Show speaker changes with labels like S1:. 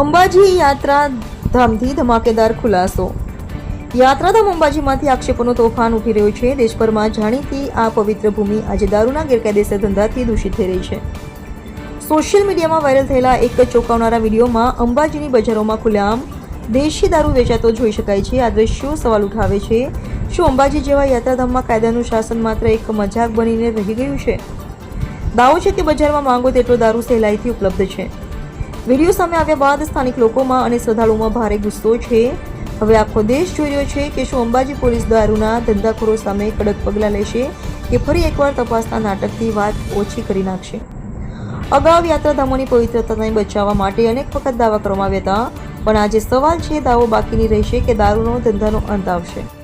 S1: અંબાજી યાત્રા ધામથી ધમાકેદાર ખુલાસો. યાત્રાધામ અંબાજીમાંથી આક્ષેપોનો તોફાન ઉઠી રહ્યો છે. દેશભરમાં જાણીતી આ પવિત્ર ભૂમિ આજે દારૂના ગેરકાયદેસર ધંધાથી દૂષિત થઈ રહી છે. સોશિયલ મીડિયામાં વાયરલ થયેલા એક ચોંકાવનારા વિડીયોમાં અંબાજીની બજારોમાં ખુલ્લેઆમ દેશી દારૂ વેચાતો જોઈ શકાય છે. આ દ્રશ્યો સવાલ ઉઠાવે છે, શું અંબાજી જેવા યાત્રાધામમાં કાયદાનું શાસન માત્ર એક મજાક બનીને રહી ગયું છે? દાવો છે કે બજારમાં માંગો તેટલો દારૂ સહેલાઈથી ઉપલબ્ધ છે. વીડિયો સામે આવ્યા બાદ સ્થાનિક લોકોમાં અને શ્રદ્ધાળુઓમાં ભારે ગુસ્સો છે. હવે આખો દેશ જોઈ રહ્યો છે કે શું અંબાજી પોલીસ દારૂના ધંધાખોરો સામે કડક પગલાં લેશે કે ફરી એકવાર તપાસના નાટકથી વાત ઓછી કરી નાખશે? અગાઉ યાત્રાધામોની પવિત્રતાને બચાવવા માટે અનેક વખત દાવા કરવામાં આવ્યા હતા, પણ આજે સવાલ છે, દાવો બાકીની રહેશે કે દારૂનો ધંધાનો અંત આવશે?